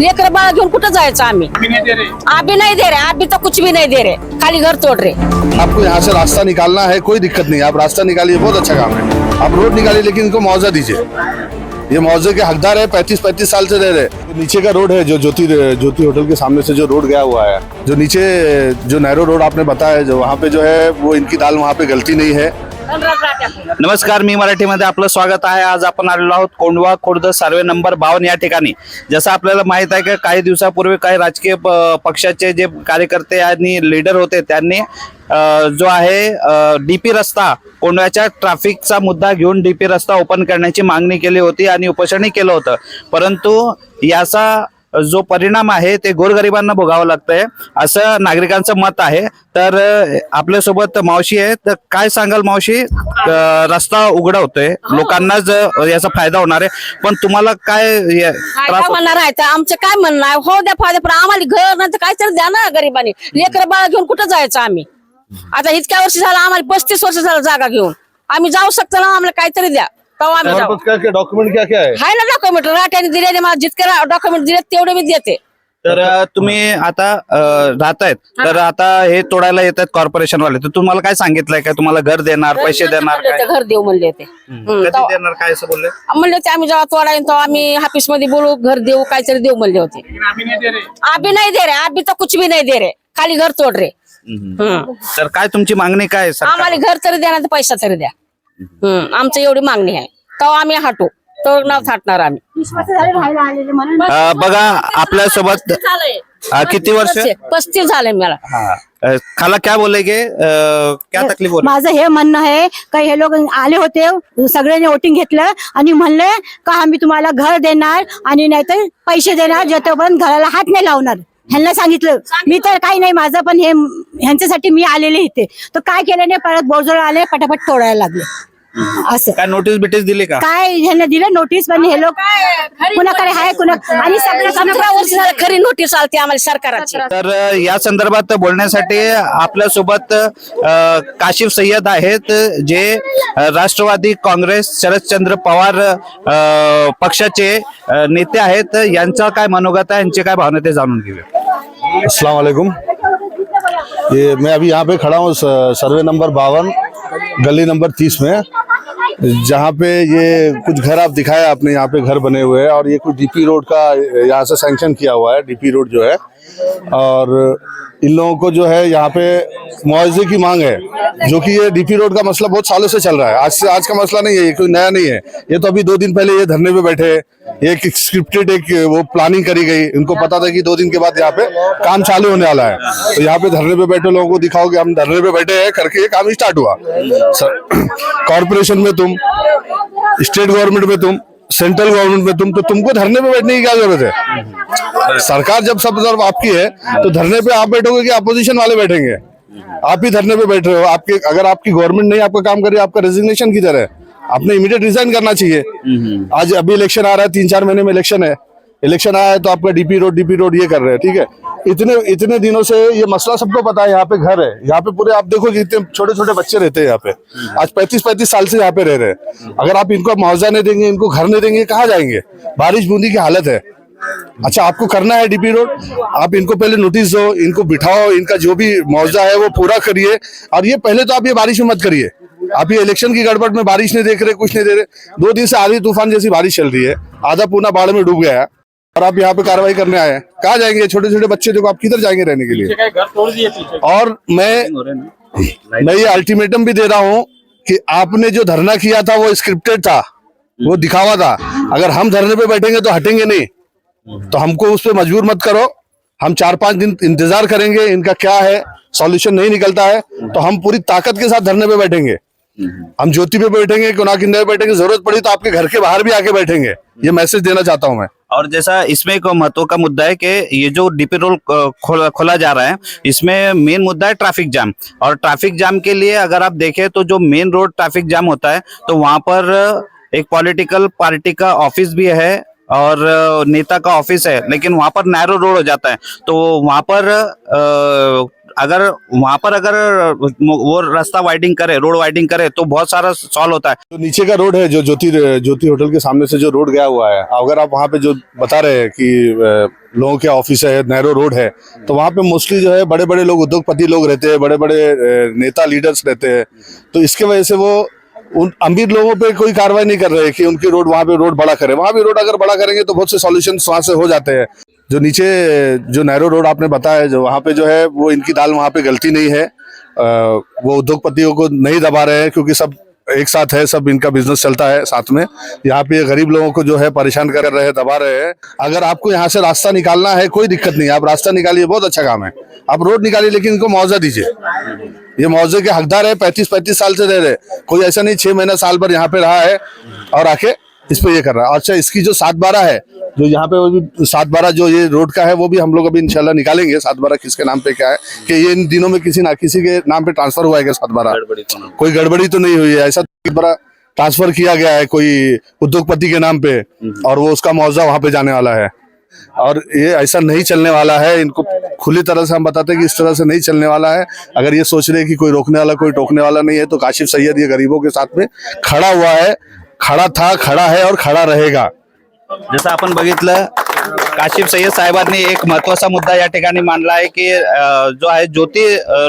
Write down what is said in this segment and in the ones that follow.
लेकर बाळा घेऊन कुठं जायचं आम्ही? अभी नहीं दे रहे अभी नहीं दे रहे अभी तो कुछ भी नहीं दे रहे खाली घर तोड़ रहे आपको यहाँ से रास्ता निकालना है कोई दिक्कत नहीं आप रास्ता निकालिए बहुत अच्छा काम है। आप रोड निकालिए लेकिन इनको मुआवजा दीजिए। ये मुआवजे के हकदार है पैंतीस पैंतीस साल से रह रहे जो नीचे का रोड है जो ज्योति ज्योति होटल के सामने से जो रोड गया हुआ है जो नीचे जो नैरो रोड आपने बताया जो वहाँ पे जो है वो इनकी दाल वहाँ पे गलती नहीं है। नमस्कार मी मराठीमध्ये आपलं स्वागत आहे. आज आपण आलेलो आहोत कोंडवा खुर्द सर्वे नंबर बावन या ठिकाणी. जसं आपल्याला माहीत आहे की काही दिवसापूर्वी काही राजकीय प- पक्षाचे जे कार्यकर्ते आणि लीडर होते त्यांनी जो आहे डीपी रस्ता कोंडव्याच्या ट्रॅफिकचा मुद्दा घेऊन डीपी रस्ता ओपन करण्याची मागणी केली होती आणि उपोषणही केलं होतं. परंतु याचा जो परिणाम आहे ते गोरगरिबांना भोगावं लागतंय. असं नागरिकांचं मत आहे. तर आपल्यासोबत मावशी आहे तर काय सांगाल मावशी? रस्ता उघडा होतोय लोकांनाच अ, याचा फायदा होणार आहे. पण तुम्हाला काय हे त्रास काय होतो? म्हणणार आहे? तर आमचं काय म्हणणं आहे? हो द्या फायदा. पण आम्हाला घर नाही तर काहीतरी द्या ना गरिबांनी. लेकर बाळा घेऊन कुठं जायचं आम्ही? आता इतक्या वर्ष झालं आम्हाला पस्तीस वर्ष झालं जागा घेऊन. आम्ही जाऊ शकतो ना? आम्हाला काहीतरी द्या. तेव्हा आम्ही जाऊ. क्या क्या डॉक्यूमेंट क्या क्या है हाय ना डॉक्युमेंट राट्याने दिलेले मला जितके डॉक्युमेंट दिले तेवढे मी देते. तर अ, तुम्ही आता अ, राहतायत. तर आता हे तोडायला येतात कॉर्पोरेशन वाले. तर तुम्हाला काय सांगितलंय काय तुम्हाला घर देणार पैसे देणार म्हणले काय? होते, घर देऊ म्हणले होते. हम्म, कधी तेव्हा- देणार काय असं बोलले? म्हणले होते आम्ही जेव्हा तोडायन तेव्हा आम्ही ऑफिसमध्ये बोलू घर देऊ काहीतरी देऊ म्हणले होते. अभी नहीं दे रहे अभी नहीं दे रहे अभी तो कुछ भी नहीं दे रहे खाली घर तोड रहे हम्म. तर काय तुमची मागणी काय आहे? आम्हाला घर तरी द्या ना तर पैसा तरी द्या. आमचं एवढी मागणी आहे. तेव्हा आम्ही हटू. तो नाव थाटणार आम्ही. अ, बघा आपल्यासोबत अ, किती वर्ष? पस्तीस- पस्तीस झाले मला. हाँ. अ, खाला क्या बोलेगे अ, क्या तकलीफ हो रही माझं हे म्हणणं आहे का हे लोक आले होते सगळ्यांनी वोटिंग घेतलं आणि म्हणले का आम्ही तुम्हाला घर देणार आणि नाहीतर पैसे देणार जोपर्यंत घराला हात नाही लावणार. ह्यांना सांगितलं मी तर काही नाही माझं पण हे ह्यांच्यासाठी मी आलेले इथे. तर काय केलं नाही परत बोजळ आले पटापट तोडायला लागले. असं. काय नोटीस बिटीस दिली का? काय ह्यांना दिलं नोटीस पण हे लोक कुणाकडे आहे कुणा आणि सगळं सतरा वर्ष झालं खरी नोटीस आलती आम्हाला सरकाराची. तर अ, या संदर्भात बोलण्यासाठी आपल्यासोबत अ, काशिफ सय्यद आहेत जे अ, राष्ट्रवादी काँग्रेस शरदचंद्र पवार अ, पक्षाचे अ, नेते आहेत. यांचा काय मनोगत आहे यांची काय भावना ते जाणून घेऊया. अस्सलाम वालेकुम। ये मैं अभी यहाँ पे खड़ा हूँ सर्वे नंबर बावन, गली नंबर तीस में, जहाँ पे ये कुछ घर आप दिखाया आपने, यहाँ पे घर बने हुए हैं और ये कुछ डीपी रोड का, यहाँ से सैंक्शन किया हुआ है डीपी रोड जो है। और इन लोगों को जो है यहाँ पे मुआवजे की मांग है, जो कि ये डीपी रोड का मसला बहुत सालों से चल रहा है। आज से, आज का मसला नहीं है, ये कोई नया नहीं है। ये तो अभी दो दिन पहले ये धरने पे बैठे एक स्क्रिप्टेड एक वो प्लानिंग करी गई। इनको पता था कि दो दिन के बाद यहाँ पे काम चालू होने वाला है। तो यहाँ पे धरने पे बैठे लोगों को दिखाओ कि हम धरने पे बैठे हैं, करके ये काम स्टार्ट हुआ। कॉरपोरेशन में तुम स्टेट गवर्नमेंट में तुम सेंट्रल गवर्नमेंट में तुम तो तुमको धरने पे बैठने की क्या ज़रूरत है? सरकार जब सब तरफ़ आपकी है तो धरने पे आप बैठोगे कि अपोजिशन वाले बैठेंगे? आप ही धरने पे बैठ रहे हो। आपके अगर आपकी गवर्नमेंट नहीं आपका काम कर रही है आपका रेजिग्नेशन किधर है? आपने इमीडिएट रिजाइन करना चाहिए। आज अभी इलेक्शन आ रहा है तीन चार महीने में इलेक्शन है। इलेक्शन आया है तो आपका डीपी रोड डीपी रोड ये कर रहे हैं, ठीक है? इतने इतने दिनों से ये मसला सबको पता है, यहाँ पे घर है, यहाँ पे पूरे, आप देखो कि इतने छोटे छोटे बच्चे रहते हैं यहाँ पे। आज पैंतीस पैंतीस साल से यहाँ पे रह रहे हैं। अगर आप इनको मुआवजा नहीं देंगे, इनको घर नहीं देंगे, कहाँ जाएँगे? बारिश बूंदी की हालत है। अच्छा आपको करना है डीपी रोड? आप इनको पहले नोटिस दो, इनको बिठाओ, इनका जो भी मुआवजा है वो पूरा करिए। और ये पहले तो आप ये बारिश में मत करिए। आप ये इलेक्शन की गड़बड़ में बारिश नहीं देख रहे, कुछ नहीं दे रहे। दो दिन से आधी तूफ़ान जैसी बारिश चल रही है। आधा पूना बाढ़ में डूब गया और आप यहाँ पे कार्रवाई करने आए हैं। कहाँ जाएँगे? छोटे छोटे बच्चे देखो आप किधर जाएँगे रहने के लिए? और मैं मैं ये अल्टीमेटम भी दे रहा हूँ कि आपने जो धरना किया था वो स्क्रिप्टेड था वो दिखावा था। अगर हम धरने पे बैठेंगे तो हटेंगे नहीं। तो हमको उस पर मजबूर मत करो। हम चार पाँच दिन इंतज़ार करेंगे इनका क्या है सॉल्यूशन नहीं निकलता है। तो हम पूरी ताकत के साथ धरने पे बैठेंगे। हम ज्योति पे बैठेंगे किन्ने पे बैठेंगे ज़रूरत पड़ी तो आपके घर के बाहर भी आके बैठेंगे। ये मैसेज देना चाहता हूँ मैं। और जैसा इसमें एक महत्व का मुद्दा है कि ये जो डीपी अ, खोला खोला जा रहा है इसमें मेन मुद्दा है ट्रैफ़िक जाम और ट्रैफ़िक जाम के लिए अगर आप देखें तो जो मेन रोड ट्रैफ़िक जाम होता है तो वहाँ पर एक पॉलिटिकल पार्टी का ऑफ़िस भी है और नेता का ऑफ़िस है लेकिन वहाँ पर नैरो रोड हो जाता है। तो वहाँ पर अ, अगर वहाँ पर अगर वो रास्ता वाइडिंग करे रोड वाइडिंग करे तो बहुत सारा सॉल्व होता है। तो नीचे का रोड है, जो ज्योति ज्योति होटल के सामने से जो रोड गया हुआ है, अगर आप वहाँ पे जो बता रहे हैं कि लोगों के ऑफ़िस है नैरो रोड है तो वहाँ पे मोस्टली जो है बड़े बड़े लोग, उद्योगपति लोग रहते हैं बड़े बड़े नेता लीडर्स रहते हैं। तो इसके वजह से वो उन अमीर लोगों पे कोई कार्रवाई नहीं कर रहे कि उनकी रोड वहाँ पे रोड बड़ा करे। वहाँ भी रोड अगर बड़ा करेंगे तो बहुत से सॉल्यूशन वहाँ से हो जाते हैं। जो नीचे जो नैरो रोड आपने बताया जो वहाँ पे जो है वो इनकी दाल वहाँ पे गलती नहीं है। अ, वो उद्योगपतियों को नहीं दबा रहे हैं क्योंकि सब एक साथ है सब इनका बिज़नेस चलता है साथ में। यहाँ पे गरीब लोगों को जो है परेशान कर रहे हैं दबा रहे हैं। अगर आपको यहाँ से रास्ता निकालना है कोई दिक्कत नहीं आप रास्ता निकालिए बहुत अच्छा काम है। आप रोड निकालिए लेकिन इनको मुआवजा दीजिए। ये मुआवजे के हकदार है पैंतीस पैंतीस साल से रह रहे कोई ऐसा नहीं छह महीना साल भर यहाँ पे रहा है और आके इस पे ये कर रहा है। अच्छा इसकी जो सात बारह है जो यहाँ पे वो भी सात बारह जो ये रोड का है वो भी हम लोग अभी इंशाल्लाह निकालेंगे। सात बारह किसके नाम पे क्या है कि ये इन दिनों में किसी ना किसी के नाम पे ट्रांसफ़र हुआ है क्या सात बारह? कोई गड़बड़ी तो नहीं हुई है। ऐसा तो बड़ा ट्रांसफ़र किया गया है कोई उद्योगपति के नाम पे और वो उसका मुआवजा वहाँ पे जाने वाला है। और ये ऐसा नहीं चलने वाला है इनको खुली तरह से हम बताते हैं कि इस तरह से नहीं चलने वाला है। अगर ये सोच रहे हैं कि कोई रोकने वाला कोई टोकने वाला नहीं है तो काशिफ सैयद ये गरीबों के साथ में खड़ा हुआ है। खड़ा था खड़ा है और खड़ा रहेगा। जसं आपण बघितलं काशिफ सय्यद साहेबांनी एक महत्त्वाचा मुद्दा या ठिकाणी मांडला आहे की जो आहे ज्योती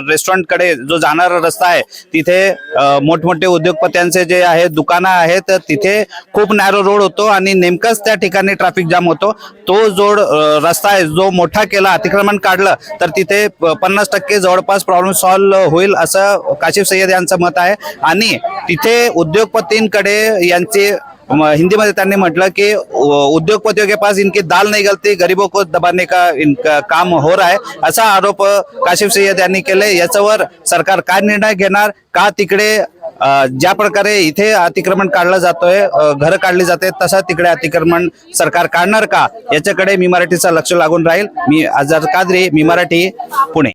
रेस्टॉरंटकडे जो जाणारा रस्ता आहे तिथे मोठमोठे उद्योगपत्यांचे जे आहे दुकानं आहेत तिथे खूप नॅरो रोड होतो आणि नेमकंच त्या ठिकाणी ट्रॅफिक जाम होतो. तो जोड रस्ता आहे जो मोठा केला अतिक्रमण काढलं तर तिथे पन्नास टक्के जवळपास प्रॉब्लेम सॉल्व्ह होईल असं काशिफ सय्यद यांचं मत आहे. आणि तिथे उद्योगपतींकडे यांचे हिंदी मध्ये त्यांनी म्हटलं की उ- उद्योगपतियों के पास इनकी दाल नहीं गलती गरीबों को दबाने का इनका काम हो रहा है। असा आरोप काशिफ सय्यद यांनी केले. याच्यावर सरकार काय निर्णय घेणार? का तिकडे ज्या प्रकारे इथे अतिक्रमण काढलं जातोय घरं काढली जाते तसं तिकडे अतिक्रमण सरकार काढणार का? याच्याकडे मी मराठीचा लक्ष लागून राहील. मी आझाद कादरी मी मराठी पुणे.